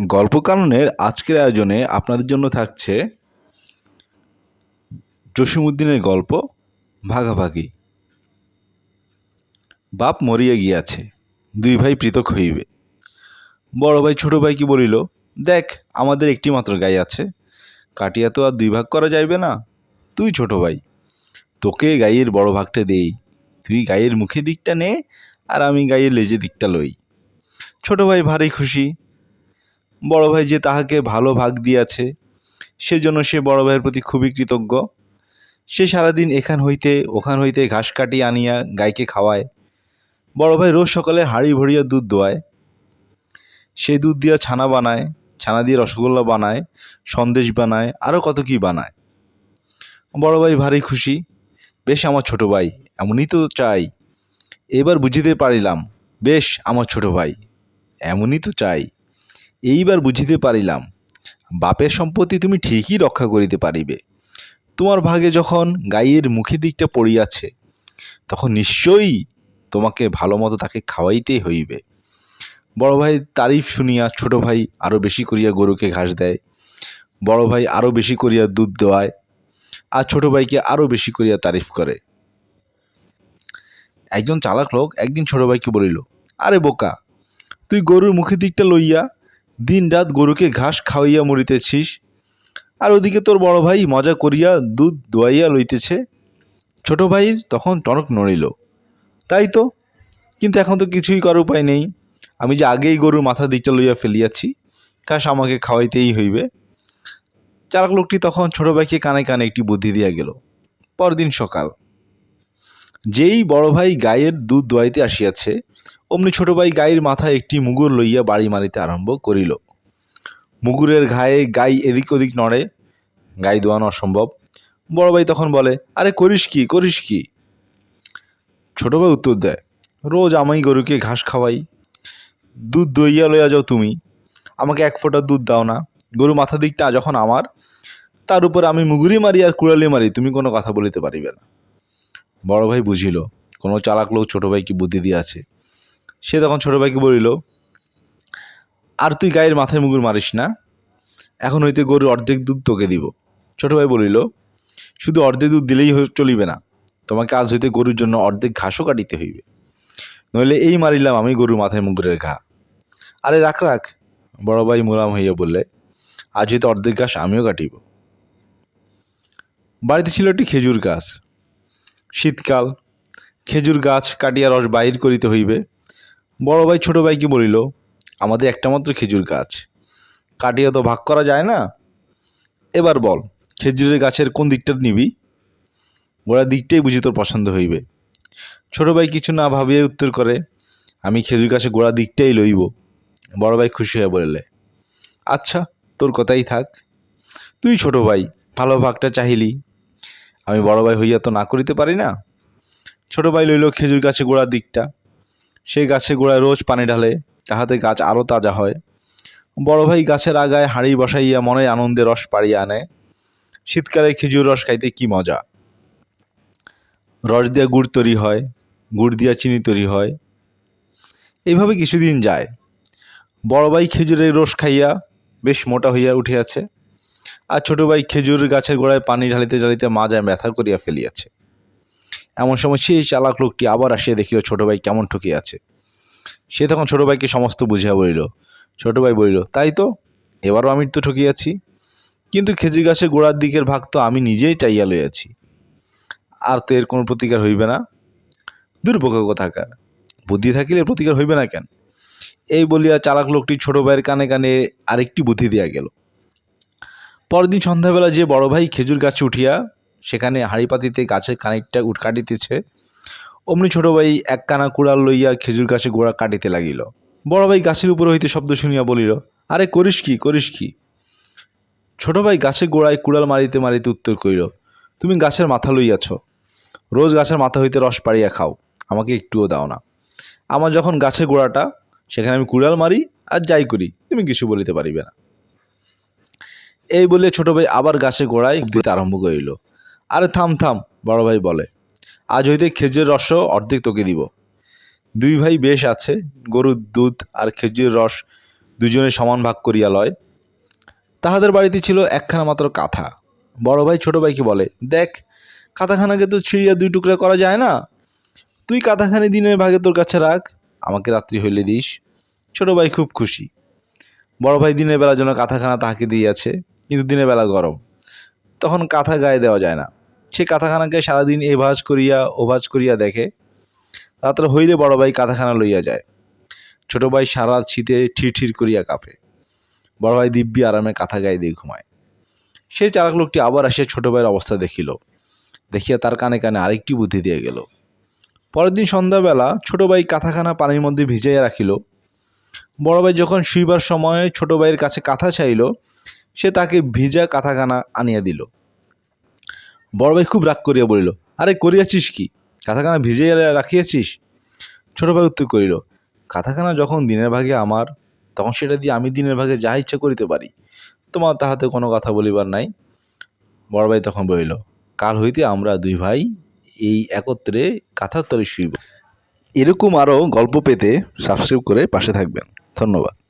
গল্প কাননের আজকের আয়োজনে আপনাদের জন্য থাকছে জসিমউদ্দিনের গল্প ভাগাভাগি। বাপ মরিয়া গিয়াছে, দুই ভাই পৃথক হইবে। বড় ভাই ছোট ভাইকে বলিল, দেখ, আমাদের একটি মাত্র গাই আছে। কাটিয়া তো আর দুই ভাগ করা যাইবে না। তুই ছোট ভাই, তোকে গাইয়ের বড় ভাগটা দেই। তুই গাইয়ের মুখে দিকটা নে আর আমি গাইয়ের লেজে দিকটা লই। ছোট ভাই ভারী খুশি বড় ভাই যে তাহাকে ভালো ভাগ দিয়াছে, সেজন্য সে বড় ভাইয়ের প্রতি খুবই কৃতজ্ঞ। সে সারাদিন এখান হইতে, ওখান হইতে ঘাস কাটিয়ে আনিয়া গাইকে খাওয়ায়। বড় ভাই রোজ সকালে হাঁড়ি ভরিয়া দুধ দোয়ায়। সেই দুধ দিয়া ছানা বানায়, ছানা দিয়ে রসগোল্লা বানায়, সন্দেশ বানায় আরও কত কি বানায়। বড় ভাই ভারী খুশি, বেশ আমার ছোট ভাই, এমনই তো চাই। এবার বুঝিতে পারিলাম, বেশ আমার ছোট ভাই, এমনই তো চাই। এইবার বুঝিতে পারিলাম, বাপের সম্পত্তি তুমি ঠিকই রক্ষা করিতে পারিবে। তোমার ভাগে যখন গাইয়ের মুখে দিকটা পড়িয়াছে, তখন নিশ্চয়ই তোমাকে ভালো মতো তাকে খাওয়াইতেই হইবে। বড় ভাই তারিফ শুনিয়া, ছোট ভাই আরও বেশি করিয়া গরুকে ঘাস দেয়, বড় ভাই আরও বেশি করিয়া দুধ দেওয়ায় আর ছোট ভাইকে আরও বেশি করিয়া তারিফ করে। একজন চালাক লোক একদিন ছোট ভাইকে বলিল, আরে বোকা, তুই গরুর মুখের দিকটা লইয়া দিন রাত গরুকে ঘাস খাওয়াইয়া মরিতেছিস, আর ওদিকে তোর বড় ভাই মজা করিয়া দুধ দোয়াইয়া লইতেছে। ছোট ভাইয়ের তখন টনক নড়িল। তাই তো, কিন্তু এখন তো কিছুই করার উপায় নেই। আমি যে আগেই গরুর মাথা দিকটা লইয়া ফেলিয়াছি কাশ আমাকে খাওয়াইতেই হইবে। চালাক লোকটি তখন ছোট ভাইকে কানে কানে একটি বুদ্ধি দিয়া গেল। পরদিন সকাল। যেই বড় ভাই গায়ের দুধ দোয়াইতে আসিয়াছে, অমনি ছোট ভাই গাইয়ের মাথায় একটি মুগুর লইয়া বাড়ি মারিতে আরম্ভ করিল। মুগুরের ঘায়ে গাই এদিক ওদিক নড়ে, গাই দোয়ানো অসম্ভব। বড় ভাই তখন বলে, আরে করিস কি করিস কি? ছোট ভাই উত্তর দেয়, রোজ আমি গরুকে ঘাস খাওয়াই। দুধ দইয়া লইয়া যাও তুমি। আমাকে এক ফোঁটা দুধ দাও না। গরু মাথা দিকটা যখন আমার, তার উপর আমি মুগুরি মারি আর কুড়ালি মারি, তুমি কোনো কথা বলিতে পারিবে না। বড় ভাই বুঝিল, কোনো চালাক লোক ছোটো ভাইকে বুদ্ধি দিয়াছে। সে তখন ছোটো ভাইকে বলিল, আর তুই গায়ের মাথায় মুগুর মারিস না, এখন হইতে গরুর অর্ধেক দুধ তোকে দিব। ছোট ভাই বলিল, শুধু অর্ধেক দুধ দিলেই চলিবে না, তোমাকে আজ হইতে গরুর জন্য অর্ধেক ঘাসও কাটিতে হইবে। নইলে এই মারিলাম আমি গরুর মাথায় মুগুরের ঘা। আরে রাখ রাখ, বড় ভাই মুরাম হইয়া বললে, আজ হইতে অর্ধেক ঘাস আমিও কাটিব। বাড়িতে ছিল একটি খেজুর গাছ শীতকাল, খেজুর গাছ কাটিয়া রস বাহির করিতে হইবে। বড় ভাই, ছোট ভাইকে বলিল, আমাদের একটা মাত্র খেজুর গাছ। কাটিয়া তো ভাগ করা যায় না। এবার বল, খেজুরের গাছের কোন দিকটা নিবি? গোড়ার দিকটাই বুঝি তোর পছন্দ হইবে। ছোট ভাই কিছু না ভাবিয়ে উত্তর করে, আমি খেজুর গাছের গোড়া দিকটাই লইব। বড় ভাই খুশি হয়ে বললে আচ্ছা তোর কথাই থাক। তুই ছোট ভাই, ভালো ভাগটা চাহিলি। আমি বড় ভাই হইয়া তো না করিতে পারি না? ছোট ভাই লইল খেজুর গাছে গোড়ার দিকটা। সেই গাছে গোড়ায় রোজ পানি ঢালে, তাহাতে গাছ আরও তাজা হয়। বড় ভাই গাছের আগায় হাঁড়ি বসাইয়া মনে আনন্দে রস পাড়িয়া আনে। শীতকালে খেজুর রস খাইতে কি মজা? রস দিয়া গুড় তৈরি হয়, গুড় দিয়া চিনি তৈরি হয়। এইভাবে কিছুদিন যায়। বড় ভাই খেজুরের রস খাইয়া বেশ মোটা হইয়া উঠিয়াছে। আর ছোট ভাই খেজুর গাছের গোড়ায় পানি ঢালিতে ঢালিতে মাজায় ব্যথা করিয়া ফেলিয়াছে। এমন সময় সেই চালাক লোকটি আবার আসিয়া দেখিল ছোট ভাই কেমন ঠকিয়াছে সে তখন ছোট ভাইকে সমস্ত বুঝিয়া বলিল, ছোট ভাই বলিল, তাই তো, এবারও আমি তো ঠকিয়াছি কিন্তু খেজুর গাছের গোড়ার দিকের ভাগ তো আমি নিজেই চাইয়া লইয়াছি আর তো এর কোনো প্রতিকার হইবে না। দুর্ভোগ কথাকার। বুদ্ধি থাকিলে প্রতিকার হইবে না কেন? এই বলিয়া চালাক লোকটি ছোট ভাইয়ের কানে কানে আরেকটি বুদ্ধি দিয়া গেল। পরদিন সন্ধ্যাবেলা যে বড় ভাই খেজুর গাছে উঠিয়া সেখানে হাঁড়ি পাতিতে গাছের খানিকটা উঠ কাটিতেছে অমনি ছোট ভাই এক কানা কুড়াল লইয়া খেজুর গাছে গোড়া কাটিতে লাগিল। বড় ভাই গাছের উপর হইতে শব্দ শুনিয়া বলিল, আরে করিস কি করিস কি? ছোট ভাই গাছের গোড়ায় কুড়াল মারিতে মারিতে উত্তর করিল, তুমি গাছের মাথা লইয়াছ, রোজ গাছের মাথা হইতে রস পাড়িয়া খাও, আমাকে একটুও দাও না। আমার যখন গাছের গোড়াটা, সেখানে আমি কুড়াল মারি আর যাই করি, তুমি কিছু বলিতে পারিবে না। এই বলে ছোট ভাই আবার গাছে গোড়ায় দিতে আরম্ভ করিল। আরে থাম থাম, বড় ভাই বলে, আজ হইতে খেজুরের রসও অর্ধেক তোকে দিব। দুই ভাই বেশ আছে, গরুর দুধ আর খেজুরের রস দুজনে সমান ভাগ করিয়া লয়। তাহাদের বাড়িতে ছিল একখানা মাত্র কাঁথা। বড় ভাই ছোট ভাইকে বলে, দেখ, কাঁথাখানাকে তো ছিঁড়িয়া দুই টুকরা করা যায় না। তুই কাঁথাখানি দিনের ভাগে তোর কাছে রাখ, আমাকে রাত্রি হইলে দিস। ছোট ভাই খুব খুশি। বড় ভাই দিনের বেলার জন্য কাঁথাখানা তাহাকে দিয়েছে। কিন্তু দিনের বেলা গরম। তখন কাঁথা গায়ে দেওয়া যায় না। সে কাঁথাখানাকে সারাদিন এ ভাজ করিয়া ও ভাজ করিয়া দেখে। রাত্রে হইলে বড় ভাই কাঁথাখানা লইয়া যায়। ছোট ভাই সারা শীতে ঠির ঠির করিয়া কাঁপে। বড় ভাই দিব্যি আরামে কাঁথা গায়ে দিয়ে ঘুমায়। সেই চালাক লোকটি আবার আসিয়া ছোট ভাইয়ের অবস্থা দেখিল। দেখিয়া তার কানে কানে আরেকটি বুদ্ধি দিয়ে গেল। পরের দিন সন্ধ্যাবেলা ছোট ভাই কাঁথাখানা পানির মধ্যে ভিজাইয়া রাখিল। বড় ভাই যখন শুইবার সময় ছোট ভাইয়ের কাছে কাঁথা চাইল সে তাকে ভিজা কাঁথাখানা আনিয়া দিল। বড় ভাই খুব রাগ করিয়া বলিল, আরে, করিয়াছিস কি? কাঁথাখানা ভিজাইয়া রাখিয়াছিস? ছোট ভাই উত্তর করিল, কাঁথাখানা যখন দিনের ভাগে আমার, তখন সেটা দিয়ে আমি দিনের ভাগে যা ইচ্ছা করিতে পারি। তোমার তাহাতে কোনো কথা বলিবার নাই। বড় ভাই তখন বলিল, কাল হইতে আমরা দুই ভাই এই একত্রে কাঁথার তলে শুইব। এরকম আরও গল্প পেতে সাবস্ক্রাইব করে পাশে থাকবেন। ধন্যবাদ।